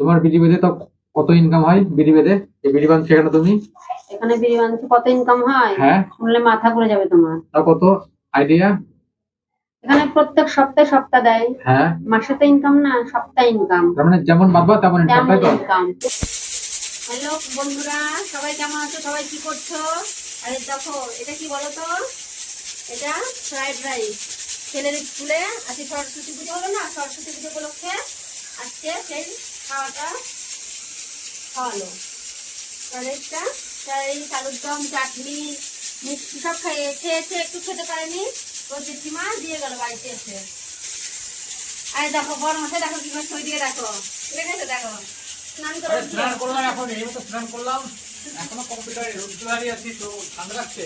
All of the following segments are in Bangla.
তোমার বিড়ি বেঁধে তো কত ইনকাম হয়? বিড়ি বেঁধে এই বিড়ি সেখানে তুমি? এখানে বিড়ি কত ইনকাম হয়? হ্যাঁ। শুনলে মাথা ঘুরে যাবে তোমার। তাও কত? আইডিয়া এখানে প্রত্যেক সপ্তাহে সপ্তাহ দেয়। হ্যাঁ। মাসে তো ইনকাম না সপ্তাহে ইনকাম তার মানে যেমন বাঁধবা তেমন ইনকাম তাই তো? ইনকাম হ্যালো বন্ধুরা সবাই কেমন আছো? সবাই কি করছ? আরে দেখো এটা কি বলো তো এটা ফ্রাইড রাইস ছেলের স্কুলে আজকে সরস্বতী পুজো হলো না? সরস্বতী পুজো উপলক্ষে আজকে সেই খাওয়াটা খাওয়ালো রাইসটা এই আলুর দম চাটনি মিষ্টি সব খাইয়ে খেয়েছে একটু খেতে পারেনি ওর জেঠিমা দিয়ে গেল বাড়িতে এসে। আরে দেখো বড় মাসে দেখো কি ছবি দিয়ে দেখো ঠিক আছে দেখো। স্নান করে। উঠল। স্নান করলাম এখন এই মতো স্নান করলাম। এখনও কম্পিউটারে রোদ্দুর আছি তো ঠান্ডা লাগছে।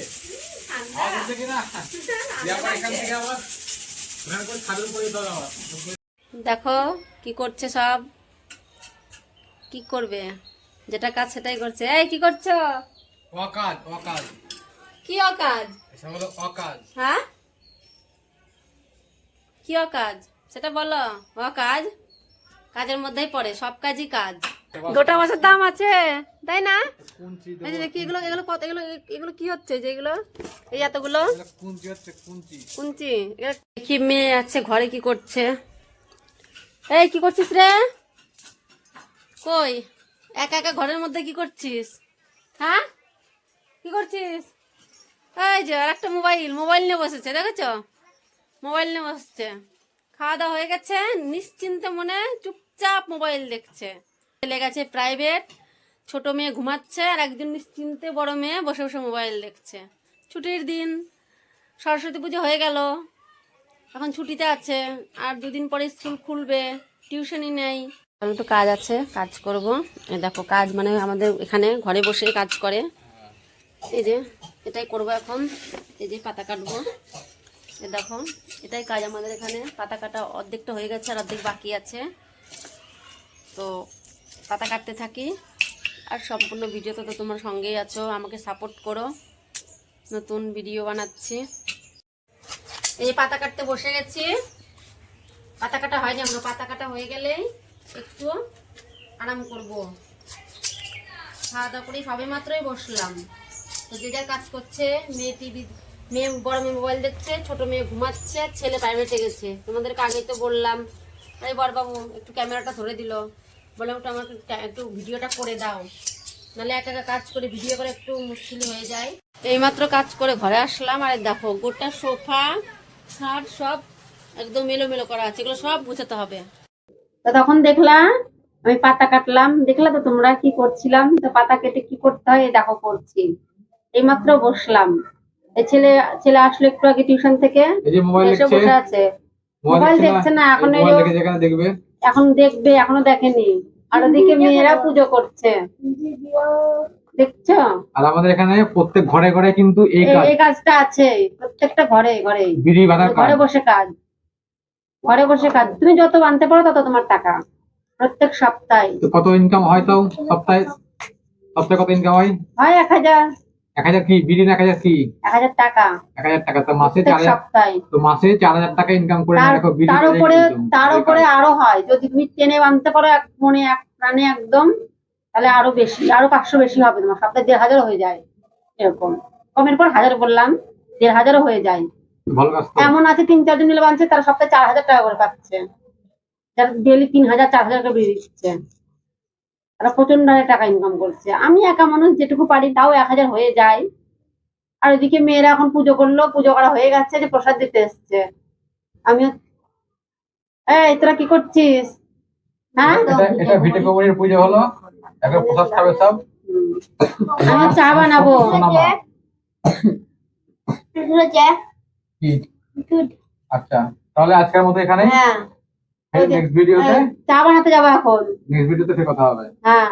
ঠান্ডা। আওয়াজ কিনা? এখান থেকে আবার স্নান করে খাদুন করে দিতে হবে আবার। দেখো কি করছে সব। কি করবে? যেটা কাজ সেটাই করছে। এই কি করছ? অকাজ অকাজ। কি অকাজ? অকাজ। হ্যাঁ? কি অকাজ? সেটা বলো। অকাজ? কাজের মধ্যেই পড়ে সব কাজই কাজ। গোটা মাছের দাম আছে তাই না? এই যে দেখি এগুলো এগুলো কত এগুলো এগুলো কি হচ্ছে যে এগুলো? এই এতগুলো? কুঞ্চি হচ্ছে? কুঞ্চি। কুঞ্চি মেয়ে আছে ঘরে কি করছে? এই কি করছিস রে? কই? একা একা ঘরের মধ্যে কি করছিস? হ্যাঁ? কি করছিস? এই যে একটা মোবাইল মোবাইল নিয়ে বসেছে, দেখেছ? মোবাইল নিয়ে বসছে। খাওয়া দাওয়া হয়ে গেছে, নিশ্চিন্তে মনে চুপচাপ মোবাইল দেখছে। চলে গেছে প্রাইভেট ছোট মেয়ে ঘুমাচ্ছে আর একজন নিশ্চিন্তে বড় মেয়ে বসে বসে মোবাইল দেখছে। ছুটির দিন, সরস্বতী পুজো হয়ে গেল। এখন ছুটিতে আছে, আর দুদিন পরে স্কুল খুলবে, টিউশনই নেই। আমি তো কাজ আছে, কাজ করব। দেখো, কাজ মানে আমাদের এখানে ঘরে বসে কাজ করে। এই যে, এটাই করব এখন। এই যে পাতা কাটবো। দেখো, এটাই কাজ আমাদের এখানে। পাতা কাটা অর্ধেকটা হয়ে গেছে আর অর্ধেক বাকি আছে। তো পাতা কাটতে থাকি। আর সম্পূর্ণ ভিডিওতে তো তোমার সঙ্গেই আছো। আমাকে সাপোর্ট করো। নতুন ভিডিও বানাচ্ছি। এই পাতা কাটতে বসে গেছি। পাতা কাটা হয়নি আমরা পাতা কাটা হয়ে গেলে একটু আরাম করব। খাওয়া দাওয়া করে সবে মাত্রই বসলাম। তো যে যার কাজ করছে, মেয়ে টিভি, মেয়ে বড় মেয়ে মোবাইল দেখছে, ছোট মেয়ে ঘুমাচ্ছে, ছেলে প্রাইভেটে গেছে। তোমাদেরকে আগেই তো বললাম। আরে বড়বাবু, একটু ক্যামেরাটা ধরে দিল। বলে ওটা আমাকে একটু ভিডিওটা করে দাও। নাহলে একা একা কাজ করে ভিডিও করে একটু মুশকিল হয়ে যায়। এইমাত্র কাজ করে ঘরে আসলাম। আর দেখো, গোটা সোফা, খাট সব একদম মেলো করা আছে। এগুলো সব গুছাতে হবে। তো তখন দেখলাম আমি পাতা কাটলাম। দেখলা তো তোমরা কি করছিলাম? তো পাতা কেটে কি করতে হয়? দেখো করছি। এইমাত্র বসলাম। এই ছেলে ছেলে আসলো একটু আগে টিউশন থেকে। এসে বসে আছে। মোবাইল দেখছে না? এখন এখন দেখবে এখনও দেখেনি। আর ওদিকে মেয়েরা পুজো করছে। দেখছ? আর আমাদের এখানে প্রত্যেক ঘরে ঘরে কিন্তু এই এই- কাজ। এই কাজটা আছে। প্রত্যেকটা ঘরে ঘরে। ঘরে বসে কাজ। ঘরে বসে কাজ। তুমি যত বানতে পারো তত তোমার টাকা। প্রত্যেক সপ্তাহে। তো কত ইনকাম হয় তাও? সপ্তাহে? সপ্তাহে কত ইনকাম হয়? হয় এক হাজার। এক হাজার কি? বিড়ি না এক হাজার কি? এক হাজার টাকা। এক হাজার টাকা। তো মাসে চার সপ্তাহে। তো মাসে চার হাজার টাকা ইনকাম করে তার- দেখো তার উপরে তার উপরে আরও হয়। যদি তুমি টেনে বানতে পারো এক মনে এক প্রাণে একদম তাহলে আরও বেশি আরও পাঁচশো বেশি হবে তোমার। সপ্তাহে দেড় হাজারও হয়ে যায় এরকম। কমের পর হাজার বললাম দেড় হাজারও হয়ে যায়। তো এমন আছে তিন চারজন মিলে বানছে তারা সপ্তাহে চার হাজার টাকা করে পাচ্ছে। যারা ডেলি তিন হাজার চার হাজার টাকা বেরিয়ে দিচ্ছে। তারা প্রচণ্ড হারে টাকা ইনকাম করছে। আমি একা মানুষ যেটুকু পারি তাও এক হাজার হয়ে যায়। আর ওইদিকে মেয়েরা এখন পুজো করল পুজো করা হয়ে গেছে যে প্রসাদ দিতে এসছে। আমি এই তোরা কি করছিস? হ্যাঁ? এটা ভিটে কোমরের পুজো হলো। এখন প্রসাদ খাবে সব। আমি চা বানাবো। কি আচ্ছা তাহলে আজকের মতো এখানে হ্যাঁ। নেক্সট ভিডিওতে এই, চা বানাতে যাব এখন। নেক্সট ভিডিওতে ফের কথা হবে। হ্যাঁ।